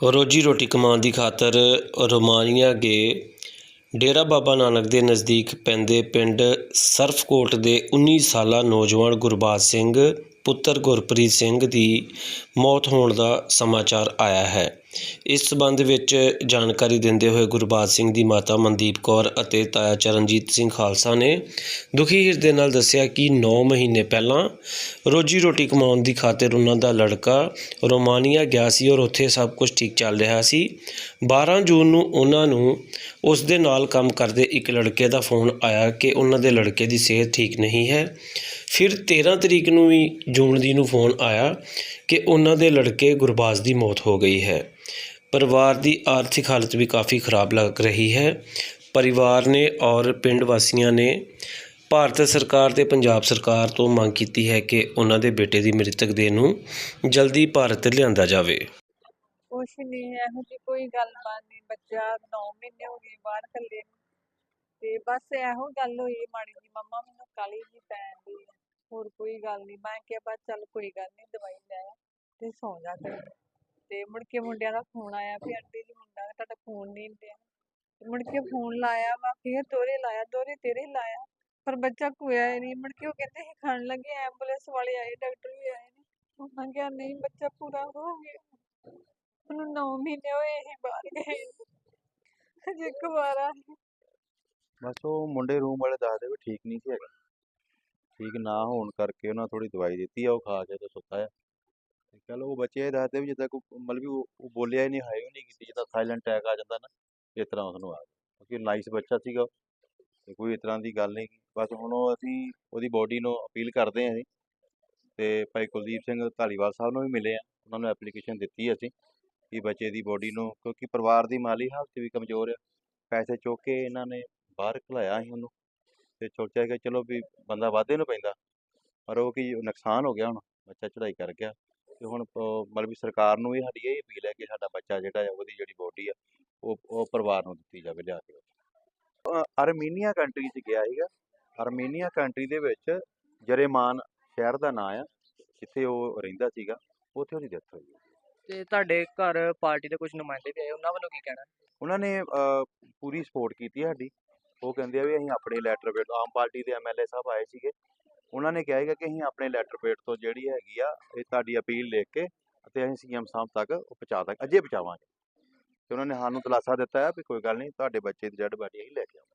ਰੋਜੀ ਰੋਟੀ ਕਮਾਉਣ ਦੀ ਖਾਤਰ ਰੋਮਾਨੀਆ ਗਏ ਡੇਰਾ ਬਾਬਾ ਨਾਨਕ ਦੇ ਨਜ਼ਦੀਕ ਪੈਂਦੇ ਪਿੰਡ ਸਰਫਕੋਟ ਦੇ 19 ਸਾਲਾ ਨੌਜਵਾਨ ਗੁਰਬਾਜ ਸਿੰਘ, ਪੁੱਤਰ ਗੁਰਪ੍ਰੀਤ ਸਿੰਘ ਦੀ ਮੌਤ ਹੋਣ ਦਾ ਸਮਾਚਾਰ ਆਇਆ ਹੈ। ਇਸ ਸਬੰਧ ਵਿੱਚ ਜਾਣਕਾਰੀ ਦਿੰਦੇ ਹੋਏ ਗੁਰਬਾਜ ਸਿੰਘ ਦੀ ਮਾਤਾ ਮਨਦੀਪ ਕੌਰ ਅਤੇ ਤਾਇਆ ਚਰਨਜੀਤ ਸਿੰਘ ਖਾਲਸਾ ਨੇ ਦੁਖੀ ਹਿਰਦੇ ਨਾਲ ਦੱਸਿਆ ਕਿ 9 ਮਹੀਨੇ ਪਹਿਲਾਂ ਰੋਜੀ ਰੋਟੀ ਕਮਾਉਣ ਦੀ ਖਾਤਰ ਉਹਨਾਂ ਦਾ ਲੜਕਾ ਰੋਮਾਨੀਆ ਗਿਆ ਸੀ ਔਰ ਉੱਥੇ ਸਭ ਕੁਝ ਠੀਕ ਚੱਲ ਰਿਹਾ ਸੀ। 12 ਜੂਨ ਨੂੰ ਉਹਨਾਂ ਨੂੰ ਉਸ ਦੇ ਨਾਲ ਕੰਮ ਕਰਦੇ ਇੱਕ ਲੜਕੇ ਦਾ ਫੋਨ ਆਇਆ ਕਿ ਉਹਨਾਂ ਦੇ ਲੜਕੇ ਦੀ ਸਿਹਤ ਠੀਕ ਨਹੀਂ ਹੈ। ਫਿਰ 13 ਤਰੀਕ ਨੂੰ ਵੀ ਜੂਨ ਦੀ ਨੂੰ ਫੋਨ ਆਇਆ ਕਿ ਉਹਨਾਂ ਦੇ ਲੜਕੇ ਗੁਰਬਾਜ਼ ਦੀ ਮੌਤ ਹੋ ਗਈ ਹੈ। ਪਰਿਵਾਰ ਦੀ ਆਰਥਿਕ ਹਾਲਤ ਵੀ ਕਾਫੀ ਖਰਾਬ ਲੱਗ ਰਹੀ ਹੈ। ਪਰਿਵਾਰ ਨੇ ਔਰ ਪਿੰਡ ਵਾਸੀਆਂ ਨੇ ਭਾਰਤ ਸਰਕਾਰ ਤੇ ਪੰਜਾਬ ਸਰਕਾਰ ਤੋਂ ਮੰਗ ਕੀਤੀ ਹੈ ਕਿ ਉਹਨਾਂ ਦੇ ਬੇਟੇ ਦੀ ਮ੍ਰਿਤਕ ਦੇਹ ਨੂੰ ਜਲਦੀ ਭਾਰਤ ਲਿਆਂਦਾ ਜਾਵੇ। ਕੁਛ ਨਹੀਂ ਇਹੋ ਜਿਹੀ ਕੋਈ ਗੱਲਬਾਤ ਨਹੀਂ ਬੱਚਾ 9 ਮਹੀਨੇ ਹੋ ਗਏ ਬਾਹਰ ਕੱਲੇ ਨੂੰ। ਤੇ ਬਸ ਇਹੋ ਗੱਲ ਹੋਈ, ਮਾੜੀ ਜੀ ਮੰਮਾ ਮੈਨੂੰ ਕਾਲੀ ਜੀ ਪੈਣ ਦੀ ਹੋਰ ਕੋਈ ਗੱਲ ਨਹੀਂ ਮੈਂ ਕਿਹਾ ਬਸ ਚੱਲ ਕੋਈ ਗੱਲ ਨਹੀਂ ਦਵਾਈ ਲੈ ਆ ਤੇ ਸੌਂ ਜਾ ਕਰ ਤੇ ਮੁੜ ਕੇ ਮੁੰਡਿਆਂ ਦਾ ਫੋਨ ਆਇਆ ਵੀ, ਆਂਟੀ ਜੀ, ਮੁੰਡਾ ਤੁਹਾਡਾ ਫੋਨ ਨਹੀਂ ਦਿਆ ਮੁੜ ਕੇ ਫੋਨ ਲਾਇਆ ਵਾ, ਫਿਰ ਦੋਰੇ ਲਾਇਆ ਦੋਰੇ ਤੇਰੇ ਲਾਇਆ, ਪਰ ਬੱਚਾ ਕੋਇਆ ਨਹੀਂ। ਮੁੜ ਕੇ ਉਹ ਕਹਿੰਦੇ ਸੀ, ਖਣ ਲੱਗੇ ਐਂਬੂਲੈਂਸ ਵਾਲੇ ਆਏ, ਡਾਕਟਰ ਵੀ ਆਏ ਨੇ। ਉਹਨਾਂ ਕਿਹਾ, ਨਹੀਂ ਬੱਚਾ ਪੂਰਾ ਹੋ ਗਿਆ। ਉਹਨੂੰ 9 ਮਹੀਨੇ ਹੋਏ ਸੀ ਬਾਹਰ ਗਏ ਹਜੇ ਕੁਵਾਰਾ ਬਸ ਉਹ ਮੁੰਡੇ ਰੂਮ ਵਾਲੇ ਦੱਸਦੇ ਵੀ ਠੀਕ ਨਹੀਂ ਸੀ ਹੈਗਾ। ਠੀਕ ਨਾ ਹੋਣ ਕਰਕੇ ਉਹਨਾਂ ਥੋੜੀ ਦਵਾਈ ਦਿੱਤੀ ਆ ਉਹ ਖਾ ਕੇ ਤੇ ਸੁੱਤਾ ਆ। ਤੇ ਚਲੋ ਉਹ ਬੱਚੇ ਇਹ ਦੱਸਦੇ ਵੀ ਜਿੱਦਾਂ ਕੋਈ ਮਤਲਬ ਵੀ ਉਹ ਉਹ ਬੋਲਿਆ ਹੀ ਨਹੀਂ ਹਾਏ ਵੀ ਨਹੀਂ ਕੀਤੀ ਜਿੱਦਾਂ ਸਾਇਲੈਂਟ ਅਟੈਕ ਆ ਜਾਂਦਾ ਨਾ ਇਸ ਤਰ੍ਹਾਂ ਉਸਨੂੰ ਆ ਗਿਆ। ਕਿਉਂਕਿ ਨਾਈਸ ਬੱਚਾ ਸੀਗਾ ਉਹ, ਤੇ ਕੋਈ ਇਸ ਤਰ੍ਹਾਂ ਦੀ ਗੱਲ ਨਹੀਂ ਬਸ ਹੁਣ ਉਹ ਅਸੀਂ ਉਹਦੀ ਬੋਡੀ ਨੂੰ ਅਪੀਲ ਕਰਦੇ ਹਾਂ ਅਸੀਂ ਤੇ ਭਾਈ ਕੁਲਦੀਪ ਸਿੰਘ ਧਾਲੀਵਾਲ ਸਾਹਿਬ ਨੂੰ ਵੀ ਮਿਲੇ ਆ ਉਹਨਾਂ ਨੂੰ ਐਪਲੀਕੇਸ਼ਨ ਦਿੱਤੀ ਅਸੀਂ ਕਿ ਬੱਚੇ ਦੀ ਬੋਡੀ ਨੂੰ ਕਿਉਂਕਿ ਪਰਿਵਾਰ ਦੀ ਮਾਲੀ ਹਾਲਤ ਵੀ ਕਮਜ਼ੋਰ ਆ। ਪੈਸੇ ਚੁੱਕ ਕੇ ਇਹਨਾਂ ਨੇ ਬਾਹਰ ਖਲਾਇਆ ਸੀ ਉਹਨੂੰ। ਤੇ ਸੋਚਿਆ ਕਿ ਚਲੋ ਵੀ ਬੰਦਾ ਵਾਧੇ ਨੂੰ ਪੈਂਦਾ। ਪਰ ਉਹ ਕੀ ਨੁਕਸਾਨ ਹੋ ਗਿਆ ਹੁਣ ਬੱਚਾ ਚੜਾਈ ਕਰ ਗਿਆ। ਤੇ ਹੁਣ ਮਤਲਬ ਵੀ ਸਰਕਾਰ ਨੂੰ ਵੀ ਸਾਡੀ ਇਹ ਅਪੀਲ ਹੈ ਕਿ ਸਾਡਾ ਬੱਚਾ ਜਿਹੜਾ ਹੈ ਉਹਦੀ ਜਿਹੜੀ ਬੋਡੀ ਆ ਉਹ ਉਹ ਪਰਿਵਾਰ ਨੂੰ ਦਿੱਤੀ ਜਾਵੇ ਲਿਆ ਕੇ। ਅ, ਅਰਮੀਨੀਆ ਕੰਟਰੀ 'ਚ ਗਿਆ ਸੀਗਾ। ਅਰਮੀਨੀਆ ਕੰਟਰੀ ਦੇ ਵਿੱਚ ਜਰੇਮਾਨ ਸ਼ਹਿਰ ਦਾ ਨਾਂ ਆ ਜਿੱਥੇ ਉਹ ਰਹਿੰਦਾ ਸੀਗਾ ਉੱਥੇ ਉਹਦੀ ਡੈਥ ਹੋਈ। ਤੇ ਤੁਹਾਡੇ ਘਰ ਪਾਰਟੀ ਦੇ ਕੁਝ ਨੁਮਾਇੰਦੇ ਵੀ ਆਏ ਉਹਨਾਂ ਵੱਲੋਂ ਕੀ ਕਹਿਣਾ? ਉਹਨਾਂ ਨੇ ਪੂਰੀ ਸਪੋਰਟ ਕੀਤੀ ਹੈ ਸਾਡੀ। ਉਹ ਕਹਿੰਦੇ ਆ ਵੀ ਅਸੀਂ ਆਪਣੇ ਲੈਟਰ ਪੇਡ ਆਮ ਪਾਰਟੀ ਦੇ ਐਮਐਲਏ ਸਾਹਿਬ ਆਏ ਸੀਗੇ। ਉਹਨਾਂ ਨੇ ਕਿਹਾ ਹੈਗਾ ਕਿ ਅਸੀਂ ਆਪਣੇ ਲੈਟਰ ਪੇਡ ਤੋਂ ਜਿਹੜੀ ਹੈਗੀ ਆ, ਇਹ ਤੁਹਾਡੀ ਅਪੀਲ ਲਿਖ ਕੇ ਅਤੇ ਅਸੀਂ ਸੀਐਮ ਸਾਹਿਬ ਤੱਕ ਉਹ ਪਹੁੰਚਾ ਦਾਂਗੇ ਅਜੇ ਪਹੁੰਚਾਵਾਂਗੇ। ਤੇ ਉਹਨਾਂ ਨੇ ਸਾਨੂੰ ਦਿਲਾਸਾ ਦਿੱਤਾ ਹੈ ਵੀ ਕੋਈ ਗੱਲ ਨਹੀਂ, ਤੁਹਾਡੇ ਬੱਚੇ ਦੀ ਡੈਡ ਬਾਡੀ ਅਸੀਂ ਲੈ ਕੇ ਆਵਾਂਗੇ।